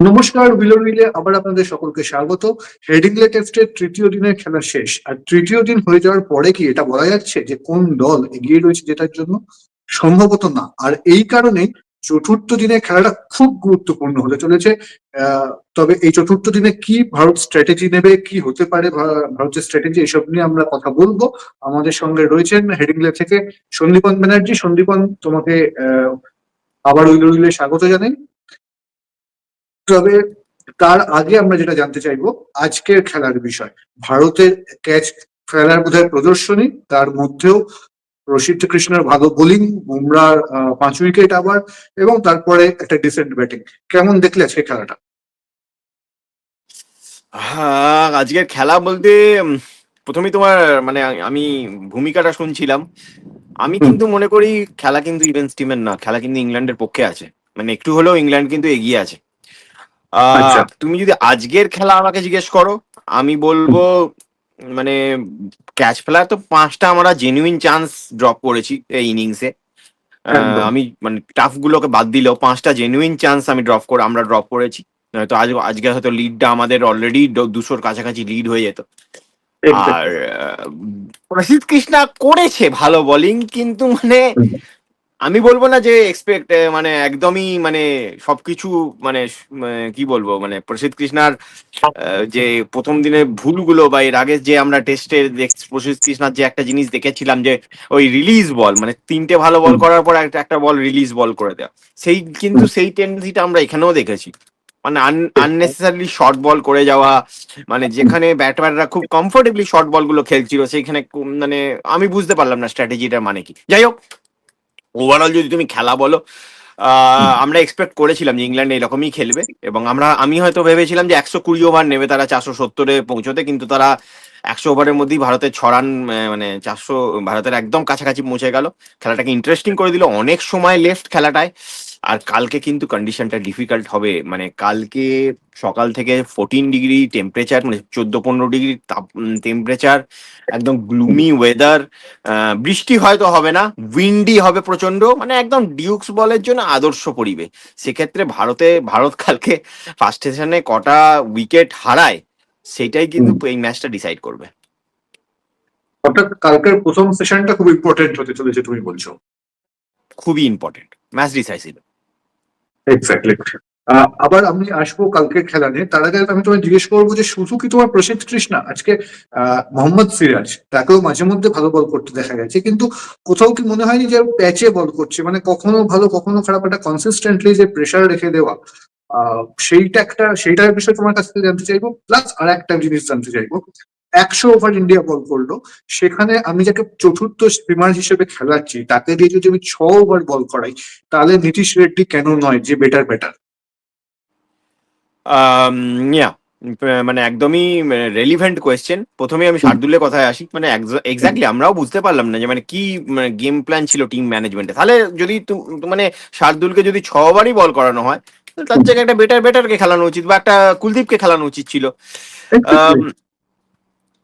নমস্কার বিলোর মিলে আবার আপনাদের সকলকে স্বাগত। হেডিংলে টেস্টের তৃতীয় দিনের খেলা শেষ। আর তৃতীয় দিন হয়ে যাওয়ার পরে কি এটা বলা যাচ্ছে যে কোন দল এগিয়ে রয়েছে যেটার জন্য? সম্ভবত না। আর এই কারণে চতুর্থ দিনের খেলাটা খুব গুরুত্বপূর্ণ হতে চলেছে। তবে এই চতুর্থ দিনে কি ভারত স্ট্র্যাটেজি নেবে, কি হতে পারে ভারতের স্ট্র্যাটেজি এসব নিয়ে আমরা কথা বলব। আমাদের সঙ্গে রয়েছেন হেডিংলে থেকে সন্দীপন ব্যানার্জি। সন্দীপন, তোমাকে আবার উইলে উইলে স্বাগত জানাই। তবে তার আগে আমরা যেটা জানতে চাইব? আজকের খেলার বিষয়। ভারতের ক্যাচ খেলার বোধহয় প্রদর্শনী তার মধ্যেও প্রসিদ্ধ কৃষ্ণের ভালো বোলিং বুমরার পাঁচ উইকেট আবার এবং তারপরে একটা ডিসেন্ট ব্যাটিং কেমন দেখলে আজকে খেলাটা? হ্যাঁ আজকের খেলা বলতে প্রথমেই তোমার মানে আমি ভূমিকাটা শুনছিলাম। আমি কিন্তু মনে করি খেলা কিন্তু ইভেন্স টিমের না খেলা কিন্তু ইংল্যান্ডের পক্ষে আছে। মানে একটু হলেও ইংল্যান্ড কিন্তু এগিয়ে আছে। তুমি যদি আজকের খেলা আমাকে জিজ্ঞেস করো আমি বলব মানে ক্যাচ ফেলার তো পাঁচটা আমরা জেনুইন চান্স ড্রপ করেছি এই ইনিংসে। আমি মানে টাফ গুলোকে বাদ দিলেও পাঁচটা জেনুইন চান্স আমি ড্রপ করে আমরা ড্রপ করেছি। তো আজ আজকে হয়তো লিডটা আমাদের অলরেডি দুশোর কাছাকাছি লিড হয়ে যেত। আর প্রসিদ্ধ কৃষ্ণা করেছে ভালো বোলিং কিন্তু মানে। আমি বলব না যে এক্সপেক্ট মানে একদমই মানে সবকিছু মানে মানে কি বলব মানে প্রসিদ্ধ কৃষ্ণার যে প্রথম দিনের ভুলগুলো বা এর আগে যে আমরা টেস্টে প্রসিদ্ধ কৃষ্ণার যে একটা জিনিস দেখেছিলাম যে ওই রিলিজ বল মানে তিনটে ভালো বল করার পর একটা একটা বল রিলিজ বল করে দেওয়া সেই কিন্তু। সেই টেন্ডেন্সিটা আমরা এখানেও দেখেছি। মানে আননেসেসারি শর্ট বল করে যাওয়া মানে যেখানে ব্যাটম্যানরা খুব কমফোর্টেবলি শর্ট বলগুলো খেলছিল সেইখানে মানে আমি বুঝতে পারলাম না স্ট্র্যাটেজিটার মানে কি। যাই হোক ওভারঅল যদি তুমি খেলা বলো আমরা এক্সপেক্ট করেছিলাম যে ইংল্যান্ড এরকমই খেলবে এবং আমরা আমি হয়তো ভেবেছিলাম যে একশো কুড়ি ওভার নেবে তারা চারশো সত্তরে পৌঁছতে কিন্তু তারা একশো ওভারের মধ্যেই ভারতের ছড়ান মানে চারশো ভারতের একদম কাছাকাছি পৌঁছে গেল। খেলাটাকে ইন্টারেস্টিং করে দিল অনেক সময় লেফট খেলাটায়। আর কালকে কিন্তু কন্ডিশনটা ডিফিকাল্ট হবে। মানে কালকে সকাল থেকে ফোরটিন ডিগ্রি টেম্পারেচার মানে চোদ্দ পনেরো ডিগ্রি তাপ টেম্পারেচার একদম গ্লুমি ওয়েদার বৃষ্টি হয়তো হবে না উইন্ডি হবে প্রচণ্ড মানে একদম ডিউক্স বলের জন্য আদর্শ পরিবেশ। সেক্ষেত্রে ভারতে ভারত কালকে ফার্স্ট সেশনে কটা উইকেট হারায় সেটাই কিন্তু এই ম্যাচটা ডিসাইড করবে। অর্থাৎ কালকের প্রথম সেশনটা খুব ইম্পর্টেন্ট হতে চলেছে তুমি বলছো। খুবই ইম্পর্টেন্ট ম্যাচ ডিসাইসিভ এক্স্যাক্টলি আবার আমি আসব কালকের খেলা নিয়ে। তার আগে আমি তোমায় জিজ্ঞেস করব যে শুধু কি তোমার প্রসিদ্ধ কৃষ্ণা আজকে আহ, মোহাম্মদ সিরাজ তাকেও মাঝে মধ্যে ভালো বল করতে দেখা গেছে কিন্তু কোথাও কি মনে হয়নি যে প্যাচে বল করছে? মানে কখনো ভালো কখনো খারাপ একটা কনসিস্টেন্টলি যে প্রেসার রেখে দেওয়া সেইটা একটা সেইটার বিষয়ে তোমার কাছ থেকে জানতে চাইব প্লাস আর একটা জিনিস জানতে চাইব। একশো ওভার ইন্ডিয়া বল করল। সেখানে আমি যাকে চতুর্থ স্পিনার হিসেবে খেলাচ্ছি তাকে দিয়ে যদি আমি ছ ওভার বল করাই তাহলে নীতিশ রেড্ডি কেন নয়? যে বেটার বেটার ইয়া মানে একদমই রেলিভেন্ট কোয়েশ্চেন প্রথমে আমি শার্দুলের কথায় আসি মানে এক্স্যাক্টলি আমরাও বুঝতে পারলাম না যে মানে কি মানে গেম প্ল্যান ছিল টিম ম্যানেজমেন্টে তাহলে যদি মানে শার্দুলকে যদি ছ ওভারই বল করানো হয় তার জায়গায় একটা বেটার বেটারকে খেলানো উচিত বা একটা কুলদীপকে খেলানো উচিত ছিল। আম,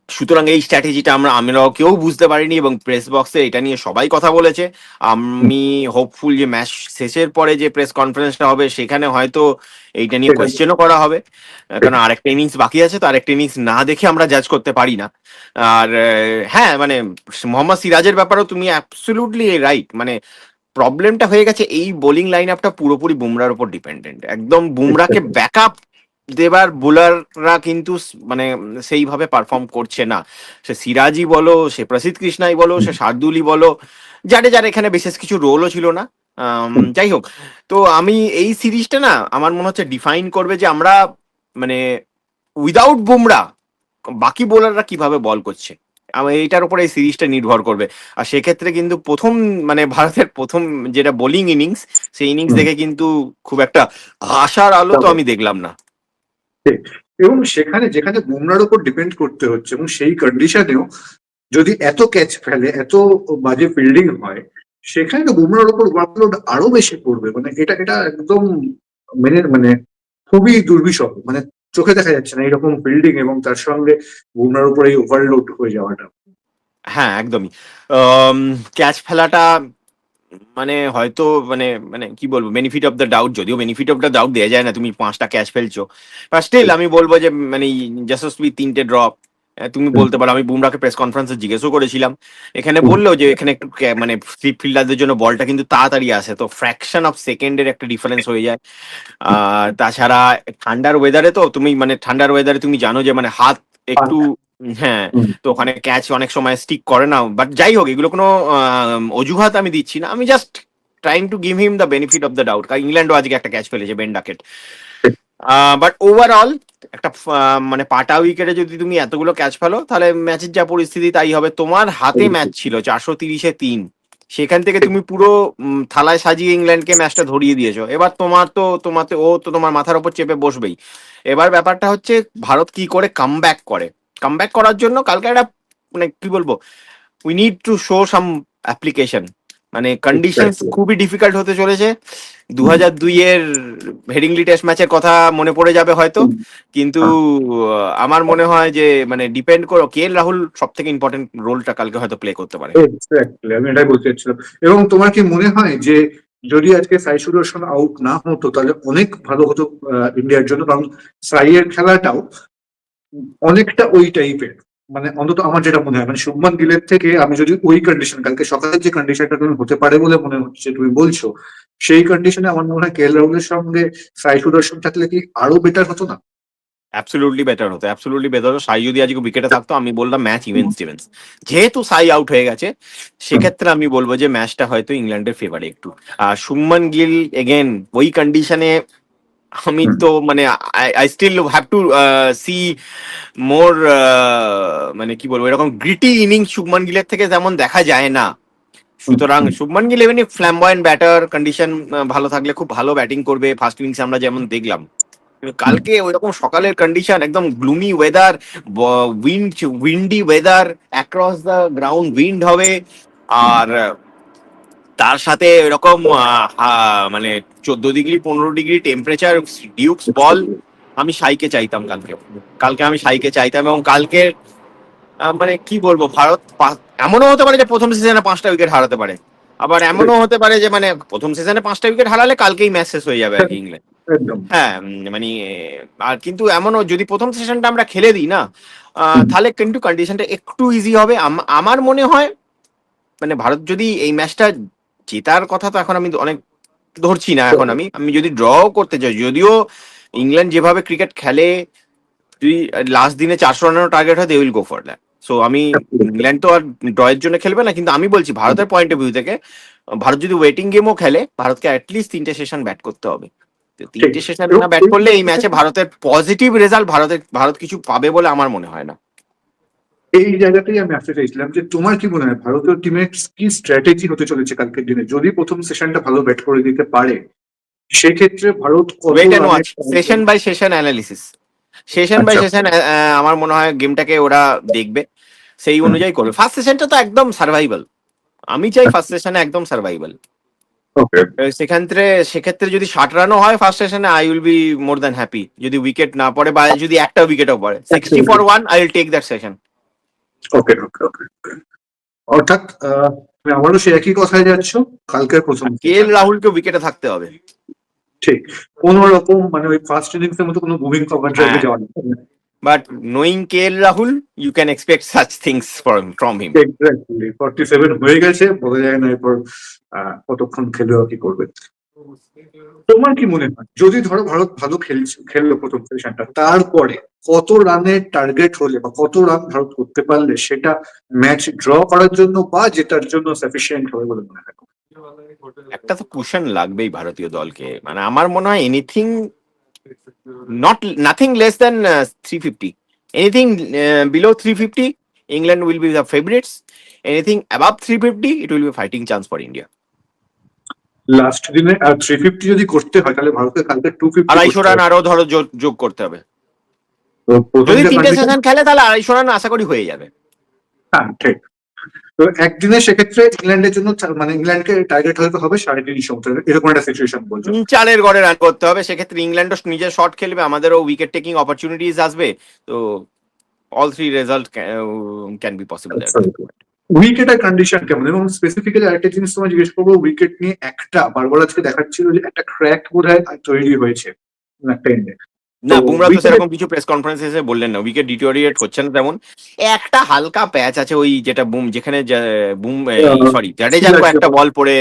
সুতরাং এই স্ট্র্যাটেজিটা আমরা আমরাও কেউ বুঝতে পারিনি এবং প্রেস বক্সে এটা নিয়ে সবাই কথা বলেছে। আমি হোপফুল যে ম্যাচ শেষের পরে যে প্রেস কনফারেন্সটা হবে সেখানে হয়তো এইটা নিয়ে। কোয়েশ্চেনও করা হবে। কারণ আরেকটা ইনিংস বাকি আছে তো আরেকটা ইনিংস না দেখে আমরা জাজ করতে পারি না। আর হ্যাঁ মানে মোহাম্মদ সিরাজের ব্যাপারেও তুমি অ্যাবসলিউটলি রাইট মানে প্রবলেমটা হয়ে গেছে এই বোলিং লাইন আপটা পুরোপুরি বুমরার উপর ডিপেন্ডেন্ট একদম বুমরাকে ব্যাকআপ দেবার বোলাররা কিন্তু মানে সেইভাবে পারফর্ম করছে না। সে সিরাজি বলো সে প্রসিদ্ধ কৃষ্ণাই বলো সে শার্দুলি বলো যারে যার এখানে বিশেষ কিছু রোলও ছিল না। যাই হোক তো আমি এই সিরিজটা না আমার মনে হচ্ছে ডিফাইন করবে যে আমরা মানে উইদাউট বুমরা বাকি বোলাররা কীভাবে বল করছে। এইটার উপরে এই সিরিজটা নির্ভর করবে। আর সেক্ষেত্রে কিন্তু প্রথম মানে ভারতের প্রথম যেটা বোলিং ইনিংস সেই ইনিংস দেখে কিন্তু খুব একটা আশার আলো তো আমি দেখলাম না। এবং সেখানে, যেখানে বুমরার উপর ডিপেন্ড করতে হচ্ছে এবং সেই কন্ডিশনেও যদি এত ক্যাচ ফেলে, এত বাজে ফিল্ডিং হয়, সেখানে তো বুমরার উপর ওয়ার্কলোড আরও বেশি পড়বে। মানে এটা এটা একদম মেনে মানে খুবই দুর্বিষহ। মানে চোখে দেখা যাচ্ছে না এরকম ফিল্ডিং এবং তার সঙ্গে বুমরার উপর এই ওভারলোড হয়ে যাওয়াটা। হ্যাঁ একদমই। ক্যাচ ফেলাটা মানে হয়তো মানে মানে কি বলব বেনিফিট অফ দ্য ডাউট যদিও বেনিফিট অফ দ্য ডাউট দেওয়া যায় না তুমি পাঁচটা ক্যাচ ফেলছো। বা স্টিল আমি বলব যে মানে জাসবি তিনটে ড্রপ তুমি বলতে পারো আমি বুমরাকে প্রেস কনফারেন্সে জিজ্ঞেসও করেছিলাম। এখানে বলল যে এখানে একটু মানে স্লিপ ফিল্ডারদের জন্য বলটা কিন্তু তাড়াতাড়ি আসে তো ফ্র্যাকশন অফ সেকেন্ডের একটা ডিফারেন্স হয়ে যায়। আর তাছাড়া ঠান্ডার ওয়েদারে তো তুমি মানে ঠান্ডার ওয়েদারে তুমি জানো যে মানে হাত একটু হ্যাঁ তো ওখানে ক্যাচ অনেক সময় স্টিক করে না বাট যাই হোক এগুলো কোনো অজুহাত আমি দিচ্ছি না। আমি just trying to give him the benefit of the doubt কারণ ইংল্যান্ডও আজকে একটা ক্যাচ ফেলেছে বেন ডাকেট বাট ওভারঅল একটা মানে পাটা উইকেটে যদি তুমি এতগুলো ক্যাচ ফেলো তাহলে ম্যাচের যা পরিস্থিতি তাই হবে। তোমার হাতে ম্যাচ ছিল চারশো তিরিশে তিন। সেখান থেকে তুমি পুরো থালায় সাজিয়ে ইংল্যান্ডকে ম্যাচটা ধরিয়ে দিয়েছ। এবার তোমার তো তোমার তো- ও তো তোমার মাথার উপর চেপে বসবেই। এবার ব্যাপারটা হচ্ছে ভারত কি করে কাম করে? কাম করার জন্য কালকে একটা মানে কি বলব we need to show some application মানে কন্ডিশন খুবই ডিফিকাল্ট হতে চলেছে। দু হাজার দুই এর হেডিংলি টেস্ট ম্যাচের কথা মনে পড়ে যাবে হয়তো কিন্তু আমার মনে হয় যে মানে ডিপেন্ড করো কে রাহুল সব থেকে ইম্পর্টেন্ট রোলটা কালকে হয়তো প্লে করতে পারে। আমি এটাই বলতে চাচ্ছিলাম। এবং তোমার কি মনে হয় যে যদি আজকে সাই সুদর্শন আউট না হতো তাহলে অনেক ভালো হতো ইন্ডিয়ার জন্য? কারণ সাইয়ের খেলাটাও অনেকটা ওই টাইপের মানে অন্তত আমার যেটা মনে হয় মানে শুভমান গিলের থেকে আমি যদি ওই কন্ডিশন কালকে সকালের যে কন্ডিশনটা তুমি হতে পারে বলে মনে হচ্ছে তুমি বলছো সেই কন্ডিশনে আমার মনে হয় কে রাহুলের সঙ্গে সাই সুদর্শন থাকলে কি আরও বেটার হতো না? অ্যাবসলুটলি বেটার হতো অ্যাবসলুটলি বেটার হতো। সাই যদি আজকে উইকেটে থাকতো আমি বললাম ম্যাচ ইভেন্স টিভেন্স যেহেতু সাই আউট হয়ে গেছে সেক্ষেত্রে আমি বলব যে ম্যাচটা হয়তো ইংল্যান্ডের ফেভারে একটু। আর শুভমান গিল এগেন ওই কন্ডিশনে আমি তো মানে I still have to see more মানে কি বলব এরকম গ্রিটি ইনিংস শুভমান গিলের থেকে যেমন দেখা যায় না। সুতরাং শুভমান গিল এমনি ফ্ল্যাম্বয়েন্ট ব্যাটার কন্ডিশন ভালো থাকলে খুব ভালো ব্যাটিং করবে ফার্স্ট ইনিংস আমরা যেমন দেখলাম। কালকে ওইরকম সকালের কন্ডিশন একদম gloomy weather wind windy weather across the ground wind হবে আর তার সাথে এরকম মানে চোদ্দ ডিগ্রি পনেরো ডিগ্রি টেম্পারেচার ডিউকস বল আমি সাইকে চাইতাম কালকে। কালকে আমি সাইকে চাইতাম এবং কালকে মানে কি বলব ভারত এমনও হতে পারে যে প্রথম সিজনে পাঁচটা উইকেট হারাতে পারে। আবার এমনও হতে পারে যে মানে প্রথম সিজনে পাঁচটা উইকেট হারালে কালকেই ম্যাচ শেষ হয়ে যাবে আর কি ইংল্যান্ড। হ্যাঁ মানে আর কিন্তু এমনও যদি প্রথম সেশনটা আমরা খেলে দিই না তাহলে কিন্তু কন্ডিশনটা একটু ইজি হবে। আমার মনে হয় মানে ভারত যদি এই ম্যাচটা জেতার কথা তো এখন আমি অনেক ধরছি না এখন আমি। আমি যদি ড্র করতে চাই যদিও ইংল্যান্ড যেভাবে ক্রিকেট খেলে যদি লাস্ট দিনে চারশো রানের টার্গেট হয় they will go for that so আমি ইংল্যান্ড তো আর ড্রয়ের জন্য খেলবে না কিন্তু আমি বলছি ভারতের পয়েন্ট অফ ভিউ থেকে ভারত যদি ওয়েটিং গেমও খেলে ভারতকে অ্যাটলিস্ট তিনটে সেশন ব্যাট করতে হবে। তিনটে সেশন না ব্যাট করলে এই ম্যাচে ভারতের পজিটিভ রেজাল্ট ভারতের ভারত কিছু পাবে বলে আমার মনে হয় না। এই জায়গাতেই আমি আসতে চাইছিলাম যে তোমার কি মনে হয়? ভারতীয় টিমের কি স্ট্র্যাটেজি হতে চলেছে কালকের দিনে? যদি প্রথম সেশনটা ভালো ব্যাট করে দিতে পারে সেক্ষেত্রে Bharat session by session analysis session by আচ্ছা। সেশন আমার মনে হয় গেমটাকে ওরা দেখবে। সেই অনুযায়ী করবে। ফার্স্ট সেশনটা তো একদম সার্ভাইভাল আমি চাই ফার্স্ট সেশনে একদম সার্ভাইভাল সেক্ষেত্রে সেক্ষেত্রে যদি ষাট রানও হয় ফার্স্ট সেশনে I will be more than happy যদি উইকেট না পড়ে বা যদি একটা উইকেটও পড়ে sixty for one I will take that session okay okay okay অর্থাৎ তুমি আবারও সে একই কথায় যাচ্ছ কালকের প্রথম কে এল রাহুলকে উইকেটে থাকতে হবে? ঠিক। কোন রকম মানে ওই ফার্স্ট ইনিংস এর মতো কোনো বুমিং কভার ড্রাইভে। যাওয়া নেই but knowing K L Rahul you can expect such things from him exactly forty seven হয়ে গেছে বলা যায় না এরপর আহ, কতক্ষণ খেলবে কি করবে। তোমার কি মনে হয়? যদি ধরো ভারত ভালো খেলছে খেললো প্রথম সেশনটা তারপরে কত রানের টার্গেট হলে বা কত রান ভারত করতে পারলে সেটা ম্যাচ ড্র করার জন্য বা জেতার জন্য সাফিসিয়েন্ট হবে বলে মনে হয়? একটা তো কুশন লাগবেই ভারতীয় দলকে। মানে আমার মনে হয় anything not nothing less than uh, 350 anything uh, below 350 england will be the favorites anything above 350 it will be a fighting chance for india last দিনে আর থ্রি ফিফটি যদি করতে হয় তাহলে ভারতকে কালকে টু আড়াইশো রান আরও ধরো যোগ করতে হবে। যদি তিনটে সেশন খেলে তাহলে আড়াইশো রান আশা করি হয়ে যাবে। হ্যাঁ ঠিক। তো একদিনে সেক্ষেত্রে ইংল্যান্ডের জন্য মানে ইংল্যান্ডকে টার্গেট হতে হবে সাড়ে তিনশো এরকম একটা সিচুয়েশন বলছো। চারের গড়ে রান করতে হবে। সেক্ষেত্রে ইংল্যান্ডও নিজের শট খেলবে আমাদেরও উইকেট টেকিং অপরচুনিটিস আসবে। তো all three result can be possible উইকেটের কন্ডিশন কেমন? এবং স্পেসিফিক্যালি আরেকটা জিনিস তোমায় জিজ্ঞেস করব উইকেট নিয়ে একটা বারবার আজকে দেখাচ্ছিল যে একটা ক্র্যাক বোধ হয় তৈরি হয়েছে একটা এন্ডে না বুমরা তো সেরকম কিছু প্রেস কনফারেন্স এসে বললেন না উইকেট ডিটোরিয়েট হচ্ছে না তেমন। একটা হালকা প্যাচ আছে ওই যেটা বুম যেখানে বুম সরি সিরাজের একটা বল পড়ে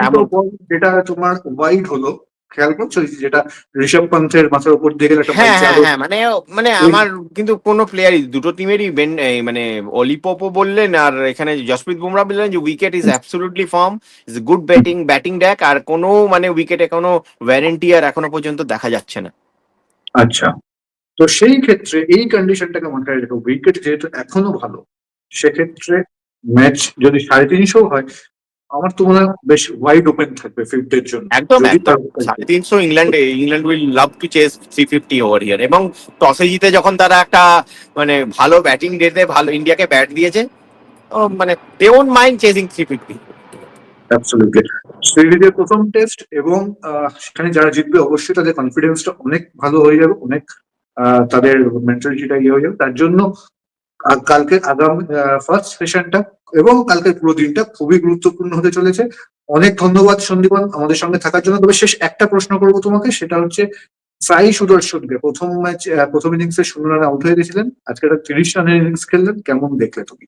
এমন- যেটা তোমার ওয়াইড হলো খেয়াল করছ? যেটা ঋষভ পন্থের মাথার উপর দিয়ে গেলে হ্যাঁ হ্যাঁ হ্যাঁ মানে মানে আমার কিন্তু কোনো প্লেয়ারই দুটো টিমেরই মানে অলিপপও বললেন আর এখানে জসপ্রীত বুমরা বললেন যে wicket is absolutely form is good batting batting deck আর কোনো মানে উইকেটে কোনো ওয়ারেন্টি আর এখনও পর্যন্ত দেখা যাচ্ছে না। আচ্ছা। তো সেই ক্ষেত্রে এই কন্ডিশনটাকে মাথায় রেখে উইকেট যেহেতু এখনও ভালো সেক্ষেত্রে ম্যাচ যদি সাড়ে তিনশো হয় আমার তো মনে হয় বেশ ওয়াইড ওপেন থাকবে ফিফথের জন্য। একদম একদম। সাড়ে তিনশো ইংল্যান্ডে England will love to chase three fifty over here এবং টসে জিতে যখন তারা একটা মানে ভালো ব্যাটিং ডেতে ভালো ইন্ডিয়াকে ব্যাট দিয়েছে মানে they won't mind chasing three fifty absolutely সিরিজের প্রথম টেস্ট এবং সেখানে যারা জিতবে অবশ্যই তাদের কনফিডেন্সটা অনেক ভালো হয়ে যাবে অনেক তাদের মেন্টালিটিটা ইয়ে হয়ে যাবে। তার জন্য কালকে আগামী ফার্স্ট সেশনটা এবং কালকের পুরো দিনটা খুবই গুরুত্বপূর্ণ হতে চলেছে। অনেক ধন্যবাদ সন্দীপন আমাদের সঙ্গে থাকার জন্য। তবে শেষ একটা প্রশ্ন করব তোমাকে, সেটা হচ্ছে সাই সুদর্শনকে। প্রথম ম্যাচ প্রথম ইনিংসে শূন্য রানে আউট হয়ে গেছিলেন। আজকে একটা তিরিশ রানের ইনিংস খেললেন। কেমন দেখলে তুমি?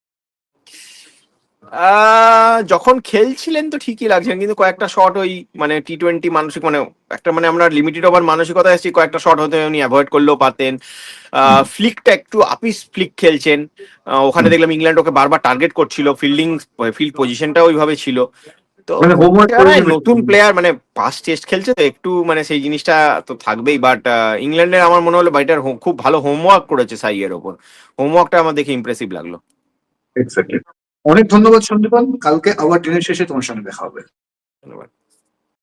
যখন খেলছিলেন তো ঠিকই লাগছেন কিন্তু কয়েকটা শট ওই মানে টি টোয়েন্টি মানসিক মানে একটা মানে আমরা লিমিটেড ওভার মানসিকতা এসেছি কয়েকটা শট হতে উনি অ্যাভয়েড করলেও পারতেন। ফ্লিকটা একটু আপিস ফ্লিক খেলছেন। ওখানে দেখলাম ইংল্যান্ড ওকে বারবার টার্গেট করছিল ফিল্ডিং ফিল্ড পজিশনটা ওইভাবে ছিল। তো মানে নতুন প্লেয়ার মানে পাঁচ টেস্ট খেলছে তো একটু মানে সেই জিনিসটা তো থাকবেই বাট ইংল্যান্ডের আমার মনে হলো বাইটার খুব ভালো হোমওয়ার্ক করেছে সাইয়ের ওপর। হোমওয়ার্কটা আমার দেখে ইমপ্রেসিভ লাগল। এক্স্যাক্টলি অনেক ধন্যবাদ সন্দীপন। কালকে আবার দিনের শেষে তোমার সঙ্গে দেখা হবে। ধন্যবাদ।